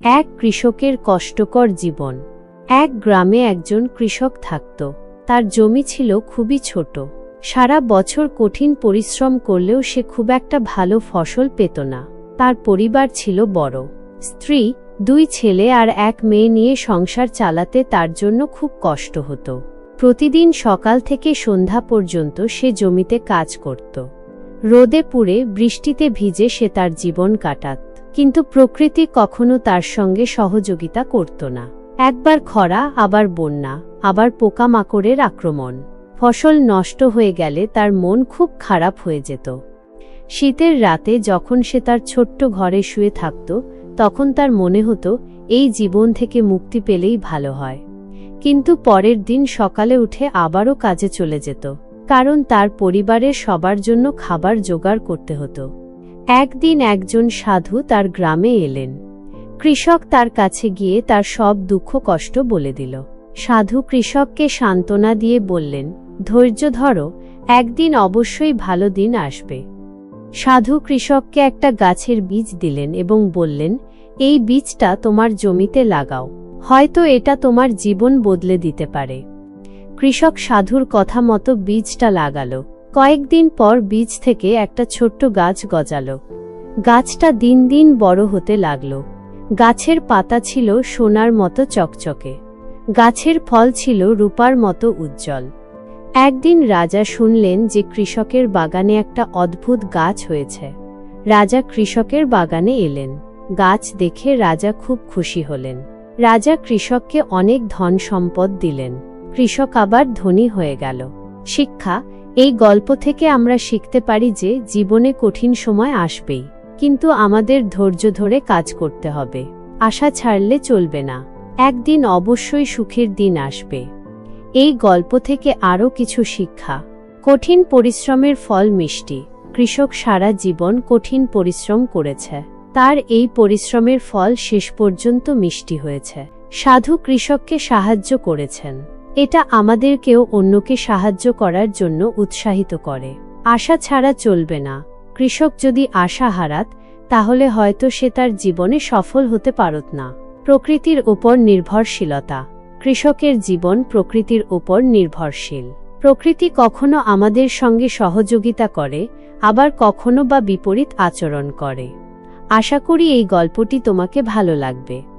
এক কৃষকের কষ্টকর জীবন। এক গ্রামে একজন কৃষক থাকত। তার জমি ছিল খুবই ছোট। সারা বছর কঠিন পরিশ্রম করলেও সে খুব একটা ভালো ফসল পেত না। তার পরিবার ছিল বড়। স্ত্রী, দুই ছেলে আর এক মেয়ে নিয়ে সংসার চালাতে তার জন্য খুব কষ্ট হতো। প্রতিদিন সকাল থেকে সন্ধ্যা পর্যন্ত সে জমিতে কাজ করত। রোদে পুড়ে বৃষ্টিতে ভিজে সে তার জীবন কাটাত। কিন্তু প্রকৃতি কখনো তার সঙ্গে সহযোগিতা করত না। একবার খরা, আবার বন্যা, আবার পোকামাকড়ের আক্রমণ। ফসল নষ্ট হয়ে গেলে তার মন খুব খারাপ হয়ে যেত। শীতের রাতে যখন সে তার ছোট্ট ঘরে শুয়ে থাকত, তখন তার মনে হতো, এই জীবন থেকে মুক্তি পেলেই ভালো হয়। কিন্তু পরের দিন সকালে উঠে আবারও কাজে চলে যেত, কারণ তার পরিবারের সবার জন্য খাবার জোগাড় করতে হতো। একদিন একজন সাধু তার গ্রামে এলেন। কৃষক তার কাছে গিয়ে তার সব দুঃখ কষ্ট বলে দিল। সাধু কৃষককে সান্ত্বনা দিয়ে বললেন, ধৈর্য ধরো, একদিন অবশ্যই ভালো দিন আসবে। সাধু কৃষককে একটা গাছের বীজ দিলেন এবং বললেন, এই বীজটা তোমার জমিতে লাগাও, হয়তো এটা তোমার জীবন বদলে দিতে পারে। কৃষক সাধুর কথা মতো বীজটা লাগালো। কয়েকদিন পর বীজ থেকে একটা ছোট্ট গাছ গজালো। গাছটা দিন দিন বড় হতে লাগল। গাছের পাতা ছিল সোনার মতো চকচকে। গাছের ফল ছিল রূপার মতো উজ্জ্বল। একদিন রাজা শুনলেন যে কৃষকের বাগানে একটা অদ্ভুত গাছ হয়েছে। রাজা কৃষকের বাগানে এলেন। গাছ দেখে রাজা খুব খুশি হলেন। রাজা কৃষককে অনেক ধন সম্পদ দিলেন। কৃষক আবার ধনী হয়ে গেল। শিক্ষা এই গল্প থেকে আমরা শিখতে পারি যে জীবনে কঠিন সময় আসবেই, কিন্তু আমাদের ধৈর্য ধরে কাজ করতে হবে। আশা ছাড়লে চলবে না। একদিন অবশ্যই সুখের দিন আসবে। এই গল্প থেকে আরও কিছু শিক্ষা। কঠিন পরিশ্রমের ফল মিষ্টি। কৃষক সারা জীবন কঠিন পরিশ্রম করেছে। তার এই পরিশ্রমের ফল শেষ পর্যন্ত মিষ্টি হয়েছে। সাধু কৃষককে সাহায্য করেছেন। এটা আমাদেরকেও অন্যকে সাহায্য করার জন্য উৎসাহিত করে। আশা ছাড়া চলবে না। কৃষক যদি আশা হারাত, তাহলে হয়তো সে তার জীবনে সফল হতে পারত না। প্রকৃতির ওপর নির্ভরশীলতা। কৃষকের জীবন প্রকৃতির ওপর নির্ভরশীল। প্রকৃতি কখনো আমাদের সঙ্গে সহযোগিতা করে, আবার কখনো বা বিপরীত আচরণ করে। আশা করি এই গল্পটি তোমাকে ভালো লাগবে।